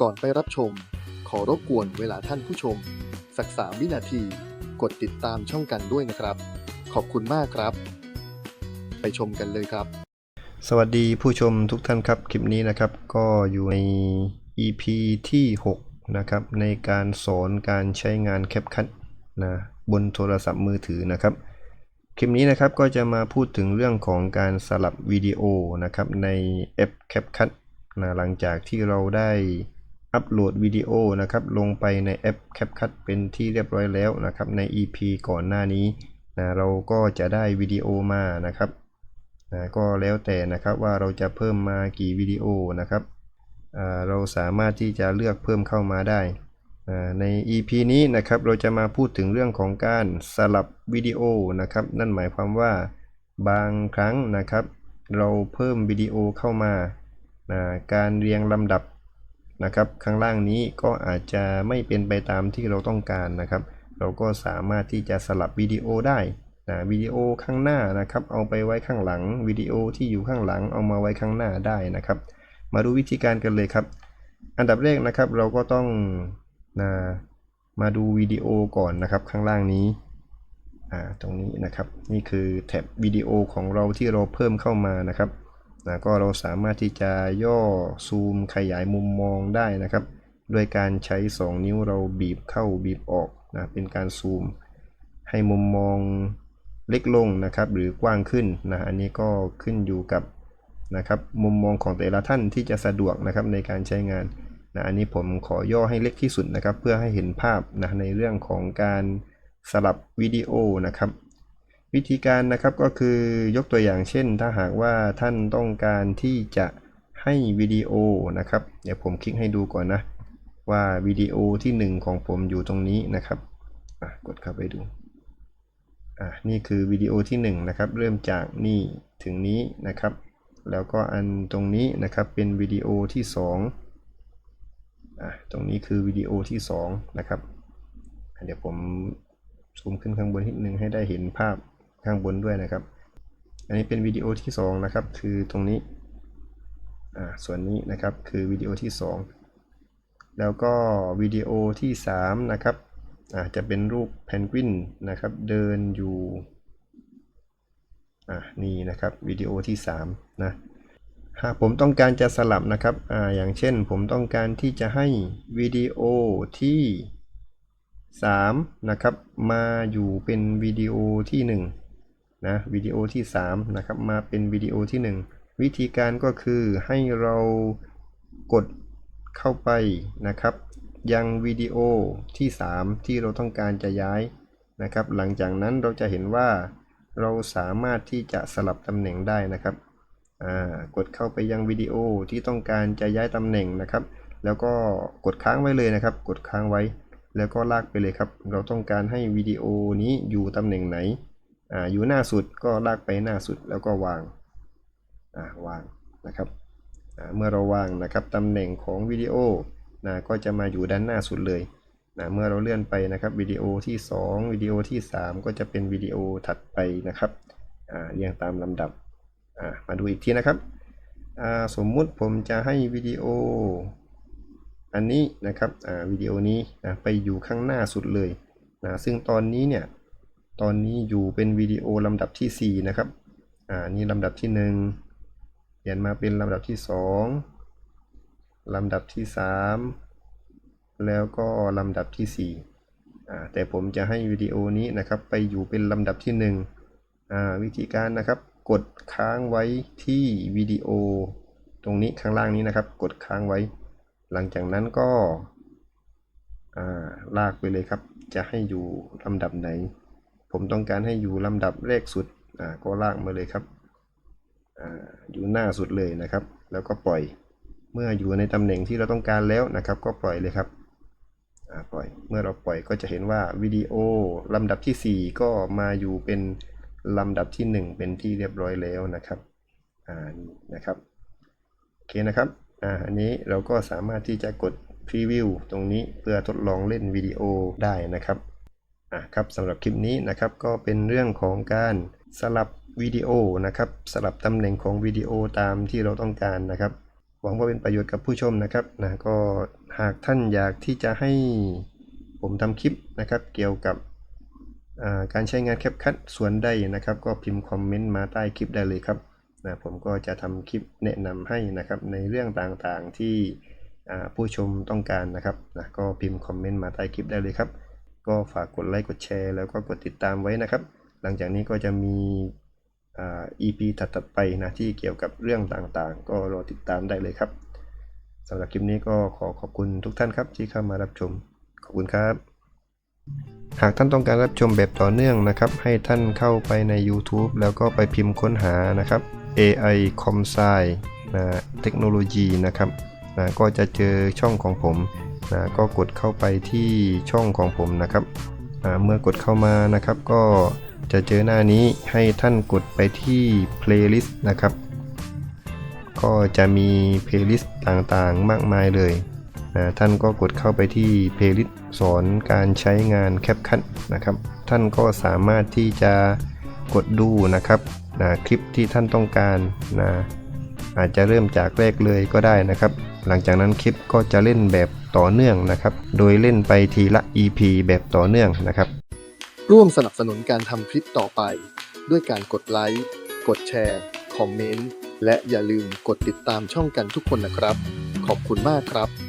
ก่อนไปรับชม ขอรบกวนเวลาท่านผู้ชม สักสามวินาที กดติดตามช่องกันด้วยนะครับ ขอบคุณมากครับ ไปชมกันเลยครับ สวัสดีผู้ชมทุกท่านครับคลิปนี้นะครับ ก็อยู่ใน EP ที่ 6 นะครับ ในการสอนการใช้งาน CapCut นะบนโทรศัพท์มือถือนะครับคลิปนี้นะครับก็จะมาพูดถึงเรื่องของการสลับวิดีโอนะครับในแอป CapCut นะหลังจากที่เราได้ อัปโหลดวิดีโอนะครับลงไปในแอป CapCut เป็นที่เรียบร้อยแล้วนะครับใน EP ก่อนหน้านี้นะเราก็จะได้วิดีโอมานะครับนะก็แล้วแต่นะครับว่าเราจะเพิ่มมากี่วิดีโอนะครับเราสามารถที่จะเลือกเพิ่มเข้ามาได้ ใน EP นี้นะครับเราจะมาพูดถึงเรื่องของการสลับวิดีโอนะครับ นั่นหมายความว่าบางครั้งนะครับ เราเพิ่มวิดีโอเข้ามานะการเรียงลำดับ นะครับ ข้างล่างนี้ก็อาจจะไม่เป็นไปตามที่เราต้องการนะครับ เราก็สามารถที่จะสลับวิดีโอได้นะวิดีโอข้างหน้านะครับ เอาไปไว้ข้างหลังวิดีโอที่อยู่ข้างหลังเอามาไว้ข้างหน้าได้นะครับ มาดูวิธีการกันเลยครับ อันดับแรกนะครับเราก็ต้องนะมาดูวิดีโอก่อนนะครับข้างล่างนี้อ่าตรงนี้นะครับนี่คือแท็บวิดีโอของเราที่เราเพิ่มเข้ามานะครับ นะก็เราสามารถที่จะย่อซูมขยายมุมมองได้นะครับ ด้วยการใช้ 2 นิ้วเราบีบเข้าบีบออกนะเป็นการซูม ให้มุมมองเล็กลงนะครับหรือกว้างขึ้นนะอันนี้ก็ขึ้นอยู่กับนะครับมุมมองของแต่ละท่านที่จะสะดวกนะครับในการใช้งานนะอันนี้ผมขอย่อให้เล็กที่สุดนะครับ เพื่อให้เห็นภาพนะในเรื่องของการสลับวิดีโอนะครับ วิธีการนะครับก็คือยกตัวอย่างเช่น ถ้าหากว่าท่านต้องการที่จะให้วิดีโอนะครับ เดี๋ยวผมคลิกให้ดูก่อนนะ ว่าวิดีโอที่ 1 ของผมอยู่ตรงนี้นะครับอะกดเข้าไปดูอะนี่คือวิดีโอที่1นะครับเริ่มจากนี่ถึงนี้นะครับ แล้วก็อันตรงนี้นะครับเป็นวิดีโอที่2อะตรงนี้คือวิดีโอที่2นะครับเดี๋ยวผมซูมขึ้นข้างบนนิดนึงให้ได้เห็นภาพ ข้างบนด้วยนะครับ อันนี้เป็นวิดีโอที่2นะครับคือตรงนี้ส่วนนี้นะครับคือวิดีโอที่ 2 แล้วก็วิดีโอที่3นะครับอาจจะเป็นรูปเพนกวินนะครับเดินอยู่อ่านี่นะครับวิดีโอที่3นะหากผมต้องการจะสลับนะครับอ่าอย่างเช่นผมต้องการที่จะให้วิดีโอที่3นะครับมาอยู่เป็นวิดีโอที่ 1 นะวิดีโอที่3นะครับมาเป็นวิดีโอที่ 1 วิธีการก็คือให้เรากดเข้าไปนะครับ ยังวิดีโอที่ 3 ที่เราต้องการจะย้ายนะครับ หลังจากนั้นเราจะเห็นว่าเราสามารถที่จะสลับตำแหน่งได้นะครับกดเข้าไปยังวิดีโอที่ต้องการจะย้ายตำแหน่งนะครับ แล้วก็กดค้างไว้เลยนะครับ กดค้างไว้ แล้วก็ลากไปเลยครับ เราต้องการให้วิดีโอนี้อยู่ตำแหน่งไหน ออยู่หน้าสุดก็ลากไปหน้าสุดแล้วก็วางวางนะครับเมื่อเราวางนะครับตำแหน่งของวิดีโอนะก็จะมาอยู่ด้านหน้าสุดเลยนะเมื่อเราเลื่อนไปนะครับวิดีโอที่ 2 วิดีโอที่ 3 ก็จะเป็นวิดีโอถัดไปนะครับอ่าเรียงตามลำดับมาดูอีกทีนะครับสมมุติผมจะให้วิดีโอ อันนี้นะครับวิดีโอนี้นะไปอยู่ข้างหน้าสุดเลยนะซึ่งตอนนี้เนี่ย ตอนนี้อยู่เป็นวิดีโอลำดับที่ 4 นะครับ อ่า นี่ลำดับที่ 1 เปลี่ยนมาเป็นลำดับที่ 2 ลำดับที่ 3 แล้วก็ลำดับที่ 4 อ่า แต่ผมจะให้วิดีโอนี้นะครับไปอยู่เป็นลำดับที่ 1 อ่า วิธีการนะครับกดค้างไว้ที่วิดีโอ ตรงนี้ข้างล่างนี้นะครับ กดค้างไว้ หลังจากนั้นก็อ่าลากไปเลยครับ จะให้อยู่ลำดับไหน ผมต้องการให้อยู่ลำดับแรกสุดอ่าก็ลากมาเลยครับอ่าอยู่หน้าสุดเลยนะครับ แล้วก็ปล่อยเมื่ออยู่ในตำแหน่งที่เราต้องการแล้วนะครับ ก็ปล่อยเลยครับอ่าปล่อยเมื่อเราปล่อยก็จะเห็นว่าวิดีโอลำดับที่ 4 ก็มาอยู่เป็นลำดับที่ 1 เป็นที่เรียบร้อยแล้วนะครับอ่านี่นะครับโอเคนะครับอ่าอันนี้เราก็สามารถที่จะกดพรีวิวตรงนี้เพื่อทดลองเล่นวิดีโอได้นะครับ อะครับสำหรับคลิปนี้นะครับก็เป็นเรื่องของการสลับวิดีโอนะครับสลับตำแหน่งของวิดีโอตามที่เราต้องการนะครับ หวังว่าเป็นประโยชน์กับผู้ชมนะครับนะก็หากท่านอยากที่จะให้ผมทำคลิปนะครับ เกี่ยวกับการใช้งานแคปคัทส่วนใดนะครับ ก็พิมพ์คอมเมนต์มาใต้คลิปได้เลยครับนะผมก็จะทำคลิปแนะนำให้นะครับในเรื่องต่างๆที่ผู้ชมต้องการนะครับนะก็พิมพ์คอมเมนต์มาใต้คลิปได้เลยครับ ก็ฝากกดไลค์กดแชร์ แล้วก็กดติดตามไว้นะครับ หลังจากนี้ก็จะมีอ่า EP ถัดๆไปนะที่เกี่ยวกับเรื่องต่างๆ ก็รอติดตามได้เลยครับสำหรับคลิปนี้ก็ขอขอบคุณทุกท่านครับที่เข้ามารับชม ขอบคุณครับ หากท่านต้องการรับชมแบบต่อเนื่องนะครับ ให้ท่านเข้าไปใน YouTube แล้วก็ไปพิมพ์ค้นหานะครับ AI c o m s i นะเทคโนโลยีนะครับ นะก็จะเจอช่องของผมนะก็กดเข้าไปที่ช่องของผมนะครับอ่าเมื่อกดเข้ามานะครับ ก็จะเจอหน้านี้ให้ท่านกดไปที่ playlist นะครับ ก็จะมีเพลย์ลิสต์ต่างๆ มากมายเลยนะท่านก็กดเข้าไปที่เพลย์ลิสต์สอนการใช้งาน CapCut นะครับ ท่านก็สามารถที่จะกดดูนะครับนะคลิปที่ท่านต้องการนะอาจจะเริ่มจากแรกเลยก็ได้นะครับ หลังจากนั้นคลิปก็จะเล่นแบบต่อเนื่องนะครับ โดยเล่นไปทีละ EP แบบต่อเนื่องนะครับ ร่วมสนับสนุนการทำคลิปต่อไป ด้วยการกดไลค์ กดแชร์ คอมเมนต์ และอย่าลืมกดติดตามช่องกันทุกคนนะครับ ขอบคุณมากครับ